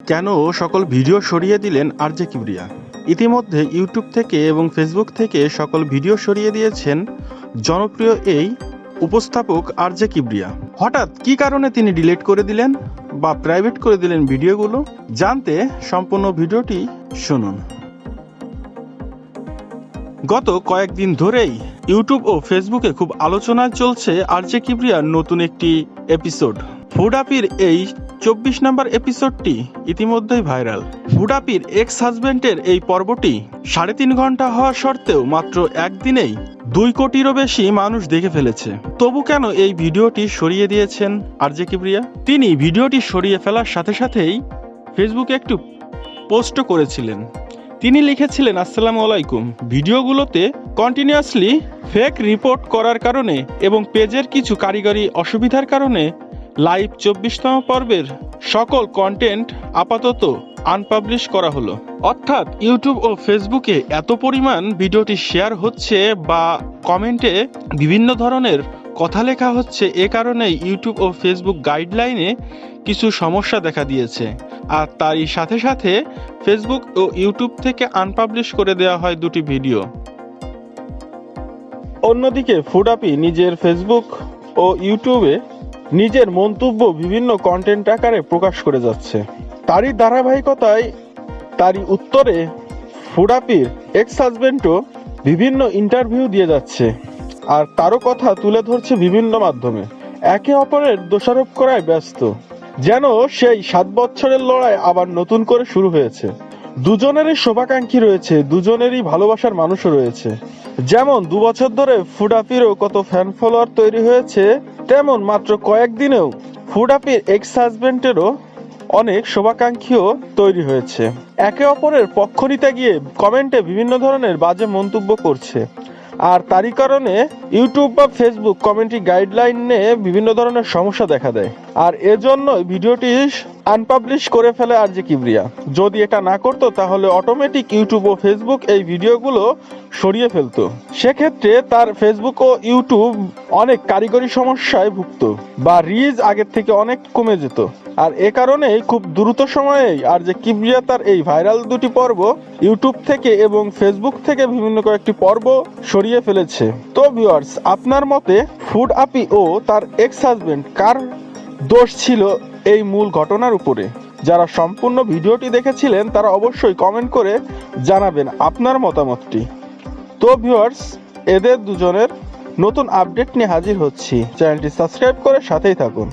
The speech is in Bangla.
কেন সকল ভিডিও সরিয়ে দিলেন আরজে কিবরিয়া? ইতিমধ্যে ইউটিউব থেকে এবং ফেসবুক থেকে সকল ভিডিও সরিয়ে দিয়েছেন জনপ্রিয় এই উপস্থাপক আরজে কিবরিয়া। হঠাৎ কি কারণে তিনি ডিলিট করে দিলেন বা প্রাইভেট করে দিলেন ভিডিওগুলো? জানতে সম্পূর্ণ ভিডিওটি শুনুন। গত কয়েকদিন ধরেই ইউটিউব ও ফেসবুকে খুব আলোচনায় চলছে আরজে কিবরিয়ার নতুন একটি এপিসোড। ফুডাপির এই চব্বিশ নম্বর এপিসোডটি ইতিমধ্যেই ভাইরাল ফুডাপির এক্স হাজবেন্ডের এই পর্বটি সাড়ে তিন ঘণ্টা হওয়া সত্ত্বেও মাত্র একদিনেই দুই কোটিরও বেশি মানুষ দেখে ফেলেছে। তবু কেন এই ভিডিওটি সরিয়ে দিয়েছেন আরজে কিবরিয়া? তিনি ভিডিওটি সরিয়ে ফেলার সাথে সাথেই ফেসবুকে একটু পোস্টও করেছিলেন। তিনি লিখেছিলেন, আসসালামু আলাইকুম। ভিডিওগুলোতে কন্টিনিউয়াসলি ফেক রিপোর্ট করার কারণে এবং পেজের কিছু কারিগরি অসুবিধার কারণে লাইভ চব্বিশতম পর্বের সকল কন্টেন্ট আপাতত আনপাবলিশ করা হলো। অর্থাৎ ইউটিউব ও ফেসবুকে এত পরিমাণ ভিডিওটি শেয়ার হচ্ছে বা কমেন্টে বিভিন্ন ধরনের কথা লেখা হচ্ছে, এ কারণেই ইউটিউব ও ফেসবুক গাইডলাইনে কিছু সমস্যা দেখা দিয়েছে। আর তারই সাথে সাথে ফেসবুক ও ইউটিউব থেকে আনপাবলিশ করে দেওয়া হয় দুটি ভিডিও অন্যদিকে ফুডাপি নিজের ফেসবুক ও ইউটিউবে নিজের মন্তব্য বিভিন্ন কন্টেন্ট আকারে প্রকাশ করে যাচ্ছে। তারই ধারাবাহিকতায় তারই উত্তরে ফুডাপির এক্স হাজবেন্ডও বিভিন্ন ইন্টারভিউ দিয়ে যাচ্ছে। আর তারও কথা তুলে ধরছে বিভিন্ন মাধ্যমে। একে অপরের দোষারোপ করায় ব্যস্ত। যেন সেই সাত বছরের লড়াই আবার নতুন করে শুরু হয়েছে। দুজনেরই শোভাকাঙ্ক্ষী রয়েছে, দুজনেরই ভালোবাসার মানুষও রয়েছে। যেমন দু বছর ধরে ফুডাপিরও কত ফ্যান ফলোয়ার তৈরি হয়েছে তেমন মাত্র কয়েকদিনেও ফুডাপির এক্স হাজবেন্ডেরও অনেক শোভাকাঙ্ক্ষীও তৈরি হয়েছে। একে অপরের পক্ষ নিতে গিয়ে কমেন্টে বিভিন্ন ধরনের বাজে মন্তব্য করছে। আর তারই কারণে ইউটিউব বা ফেসবুক কমেন্ট্রি গাইডলাইনে বিভিন্ন ধরনের সমস্যা দেখা দেয়। আর এজন্যই ভিডিওটি আনপাবলিশ করে ফেলে আর যে কিবরিয়া। যদি এটা না করতো, তাহলে অটোমেটিক ইউটিউব ও ফেসবুক এই ভিডিওগুলো সরিয়ে ফেলতো। সেক্ষেত্রে তার ফেসবুক ও ইউটিউব অনেক কারিগরি সমস্যায় ভুগত বা রিজ আগের থেকে অনেক কমে যেত। আর এ কারণেই খুব দ্রুত সময়েই আর যে কিবরিয়া তার এই ভাইরাল দুটি পর্ব ইউটিউব থেকে এবং ফেসবুক থেকে বিভিন্ন কয়েকটি পর্ব সরিয়ে ফেলেছে। তো ভিউয়ার্স আপনার মতে ফুড আপি ও তার এক্স হাজবেন্ড কার দোষ ছিল এই মূল ঘটনার উপরে? যারা সম্পূর্ণ ভিডিওটি দেখেছিলেন, তারা অবশ্যই কমেন্ট করে জানাবেন আপনার মতামতটি। তো ভিউয়ার্স এদের দুজনের নতুন আপডেট নিয়ে হাজির হচ্ছি। চ্যানেলটি সাবস্ক্রাইব করে সাথেই থাকুন।